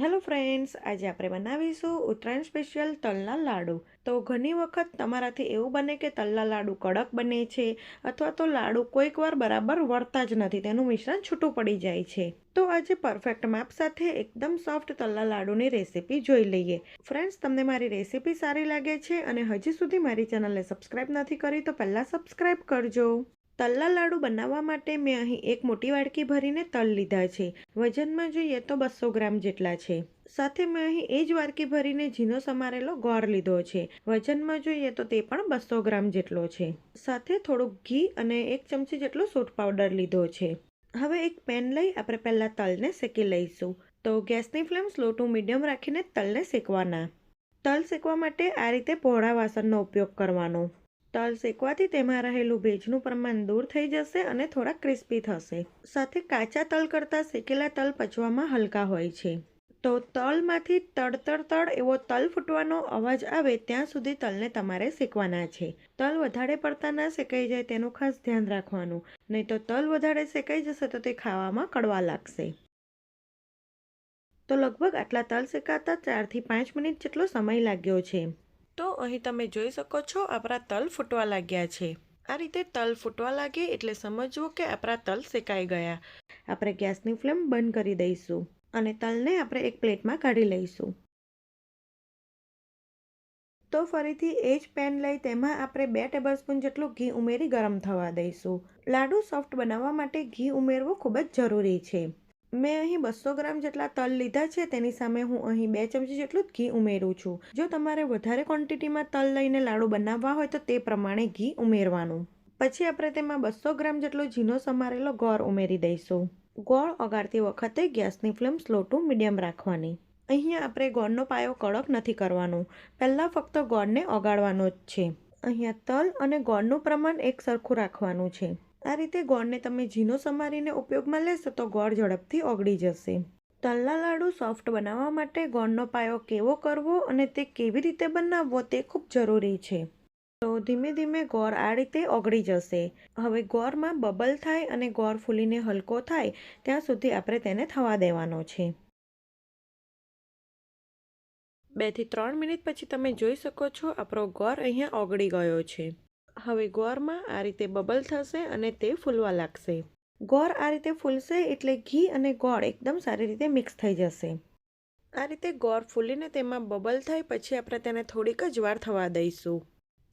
Hello friends, આજે આપણે બનાવીશું ઉત્તરાયણ સ્પેશિયલ તલના લાડુ. તો ઘણી વખત તમારાથી એવું બને કે તલના લાડુ કડક બને છે અથવા તો લાડુ કોઈક વાર બરાબર વળતા જ નથી, તેનું મિશ્રણ છૂટું પડી જાય છે. તો આજે પરફેક્ટ માપ સાથે એકદમ સોફ્ટ તલના લાડુની રેસીપી જોઈ લઈએ. ફ્રેન્ડ્સ, તમને મારી રેસીપી સારી લાગે છે અને હજી સુધી મારી ચેનલને સબસ્ક્રાઈબ નથી કરી તો પહેલાં સબસ્ક્રાઈબ કરજો. તલના લાડુ બનાવવા માટે મેં અહીં એક મોટી વાડકી ભરીને તલ લીધા છે. વજનમાં જોઈએ તો બસો ગ્રામ જેટલા છે. સાથે મેં અહીં એ જ વાડકી ભરીને ઝીનો સમારેલો ગોળ લીધો છે. વજનમાં જોઈએ તો તે પણ બસો ગ્રામ જેટલો છે. સાથે થોડુંક ઘી અને એક ચમચી જેટલો સૂટ પાવડર લીધો છે. હવે એક પેન લઈ આપણે પહેલાં તલને શેકી લઈશું. તો ગેસની ફ્લેમ સ્લો ટુ મીડિયમ રાખીને તલને શેકવાના. તલ શેકવા માટે આ રીતે પહોળા વાસણનો ઉપયોગ કરવાનો. તલ શેકવાથી તેમાં રહેલું ભેજનું પ્રમાણ દૂર થઈ જશે અને થોડા ક્રિસ્પી થશે. સાથે કાચા તલ કરતાં શેકેલા તલ પચવામાં હલકા હોય છે. તો તલમાંથી તડતડ તડ એવો તલ ફૂટવાનો અવાજ આવે ત્યાં સુધી તલને તમારે શેકવાના છે. તલ વધારે પડતા ના શેકાઈ જાય તેનું ખાસ ધ્યાન રાખવાનું. નહીં તો તલ વધારે શેકાઈ જશે તો તે ખાવામાં કડવા લાગશે. તો લગભગ આટલા તલ શેકાતા ચારથી પાંચ મિનિટ જેટલો સમય લાગ્યો છે. તો અહીં તમે જોઈ શકો છો આપણા તલ ફૂટવા લાગ્યા છે. આ રીતે તલ ફૂટવા લાગે એટલે સમજવું કે આપણા તલ શેકાઈ ગયા. આપણે ગેસની ફ્લેમ બંધ કરી દઈશું અને તલને આપણે એક પ્લેટમાં કાઢી લઈશું. તો ફરીથી એ જ પેન લઈ તેમાં આપણે બે ટેબલસ્પૂન જેટલું ઘી ઉમેરી ગરમ થવા દઈશું. લાડુ સોફ્ટ બનાવવા માટે ઘી ઉમેરવું ખૂબ જ જરૂરી છે. મેં અહીં બસો ગ્રામ જેટલા તલ લીધા છે, તેની સામે હું અહીં બે ચમચી જેટલું જ ઘી ઉમેરું છું. જો તમારે વધારે ક્વોન્ટિટીમાં તલ લઈને લાડુ બનાવવા હોય તો તે પ્રમાણે ઘી ઉમેરવાનું. પછી આપણે તેમાં બસો ગ્રામ જેટલો ઝીનો સમારેલો ગોળ ઉમેરી દઈશું. ગોળ ઓગાળતી વખતે ગેસની ફ્લેમ સ્લો ટુ મીડિયમ રાખવાની. અહીંયા આપણે ગોળનો પાયો કડક નથી કરવાનો. પહેલાં ફક્ત ગોળને ઓગાળવાનો જ છે. અહીંયા તલ અને ગોળનું પ્રમાણ એક સરખું રાખવાનું છે. આ રીતે ગોળને તમે ઝીનો સમારીને ઉપયોગમાં લેશો તો ગોળ ઝડપથી ઓગળી જશે. તલના લાડુ સોફ્ટ બનાવવા માટે ગોળનો પાયો કેવો કરવો અને તે કેવી રીતે બનાવવો તે ખૂબ જરૂરી છે. તો ધીમે ધીમે ગોળ આ રીતે ઓગળી જશે. હવે ગોળમાં બબલ થાય અને ગોળ ફૂલીને હલકો થાય, ત્યાં સુધી આપણે તેને થવા દેવાનો છે. બેથી ત્રણ મિનિટ પછી તમે જોઈ શકો છો આપણો ગોળ અહીંયા ઓગળી ગયો છે. હવે ગોળમાં આ રીતે બબલ થશે અને તે ફૂલવા લાગશે. ગોળ આ રીતે ફૂલશે એટલે ઘી અને ગોળ એકદમ સારી રીતે મિક્સ થઈ જશે. આ રીતે ગોળ ફૂલીને તેમાં બબલ થાય પછી આપણે તેને થોડીક જ વાર થવા દઈશું.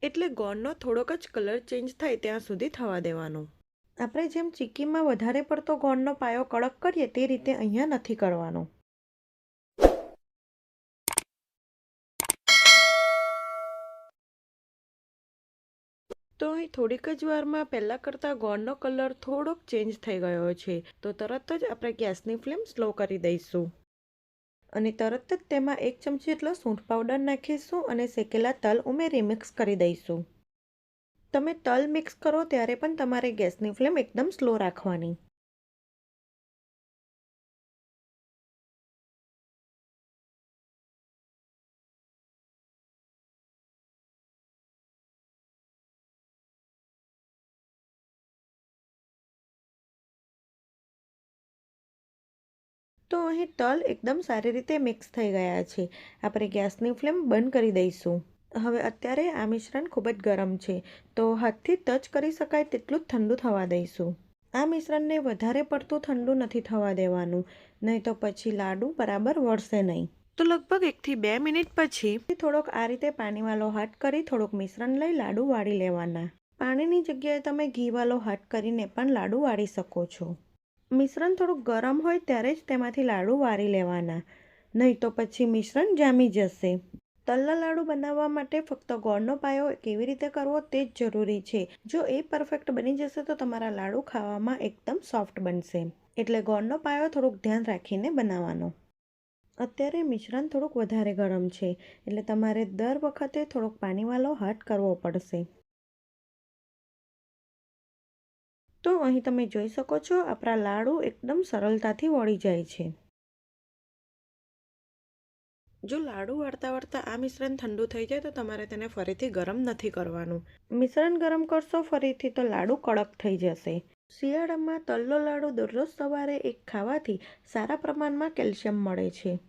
એટલે ગોળનો થોડોક જ કલર ચેન્જ થાય ત્યાં સુધી થવા દેવાનો. આપણે જેમ ચીક્કીમાં વધારે પડતો ગોળનો પાયો કડક કરીએ તે રીતે અહીંયા નથી કરવાનો. તો અહીં થોડીક જ વારમાં પહેલાં કરતાં ગોળનો કલર થોડોક ચેન્જ થઈ ગયો છે. તો તરત જ આપણે ગેસની ફ્લેમ સ્લો કરી દઈશું. અને તરત જ તેમાં એક ચમચી જેટલો સૂંઠ પાવડર નાખીશું અને શેકેલા તલ ઉમેરી મિક્સ કરી દઈશું. તમે તલ મિક્સ કરો ત્યારે પણ તમારે ગેસની ફ્લેમ એકદમ સ્લો રાખવાની. તો અહીં તલ એકદમ સારી રીતે મિક્સ થઈ ગયા છે. આપણે ગેસની ફ્લેમ બંધ કરી દઈશું. હવે અત્યારે આ મિશ્રણ ખૂબ જ ગરમ છે. તો હાથથી ટચ કરી શકાય તેટલું જ ઠંડુ થવા દઈશું. આ મિશ્રણને વધારે પડતું ઠંડુ નથી થવા દેવાનું. નહીં તો પછી લાડુ બરાબર વળશે નહીં. તો લગભગ એકથી બે મિનિટ પછી થોડોક આ રીતે પાણીવાળો હાથ કરી થોડોક મિશ્રણ લઈ લાડુ વાળી લેવાના. પાણીની જગ્યાએ તમે ઘીવાળો હાથ કરીને પણ લાડુ વાળી શકો છો. મિશ્રણ થોડુંક ગરમ હોય ત્યારે જ તેમાંથી લાડુ વારી લેવાના. નહીં તો પછી મિશ્રણ જામી જશે. તલના લાડુ બનાવવા માટે ફક્ત ગોળનો પાયો કેવી રીતે કરવો તે જ જરૂરી છે. જો એ પરફેક્ટ બની જશે તો તમારા લાડુ ખાવામાં એકદમ સોફ્ટ બનશે. એટલે ગોળનો પાયો થોડુંક ધ્યાન રાખીને બનાવવાનો. અત્યારે મિશ્રણ થોડુંક વધારે ગરમ છે. એટલે તમારે દર વખતે થોડોક પાણીવાળો હાથ કરવો પડશે. તો અહીં તમે જોઈ શકો છો આપણા લાડુ એકદમ સરળતાથી વળી જાય છે. જો લાડુ વાળતા વાળતા આ મિશ્રણ ઠંડુ થઈ જાય તો તમારે તેને ફરીથી ગરમ નથી કરવાનું. મિશ્રણ ગરમ કરશો ફરીથી તો લાડુ કડક થઈ જશે. શિયાળામાં તલનો લાડુ દરરોજ સવારે એક ખાવાથી સારા પ્રમાણમાં કેલ્શિયમ મળે છે.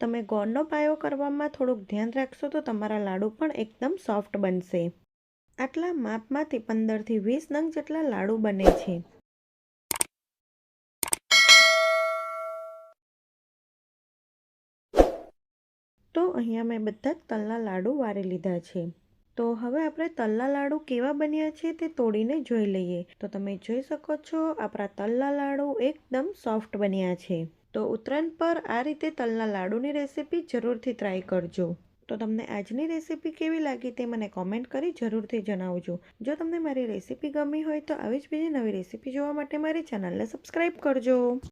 તમે ગોળનો પાયો કરવામાં થોડુંક ધ્યાન રાખશો તો તમારા લાડુ પણ એકદમ સોફ્ટ બનશે. આટલા માપમાંથી પંદરથી વીસ નંગ જેટલા લાડુ બને છે. તો અહીંયા મેં બધા જ તલના લાડુ વારી લીધા છે. તો હવે આપણે તલના લાડુ કેવા બન્યા છે તે તોડીને જોઈ લઈએ. તો તમે જોઈ શકો છો આપણા તલના લાડુ એકદમ સોફ્ટ બન્યા છે. તો ઉત્તરાયણ પર આ રીતે તલના લાડુની રેસીપી જરૂરથી ટ્રાય કરજો. તો તમને આજની રેસીપી કેવી લાગી તે મને કોમેન્ટ કરી જરૂરથી જણાવજો. જો તમને મારી રેસીપી ગમી હોય તો આવી જ બીજી નવી રેસીપી જોવા માટે મારી ચેનલને સબસ્ક્રાઈબ કરજો.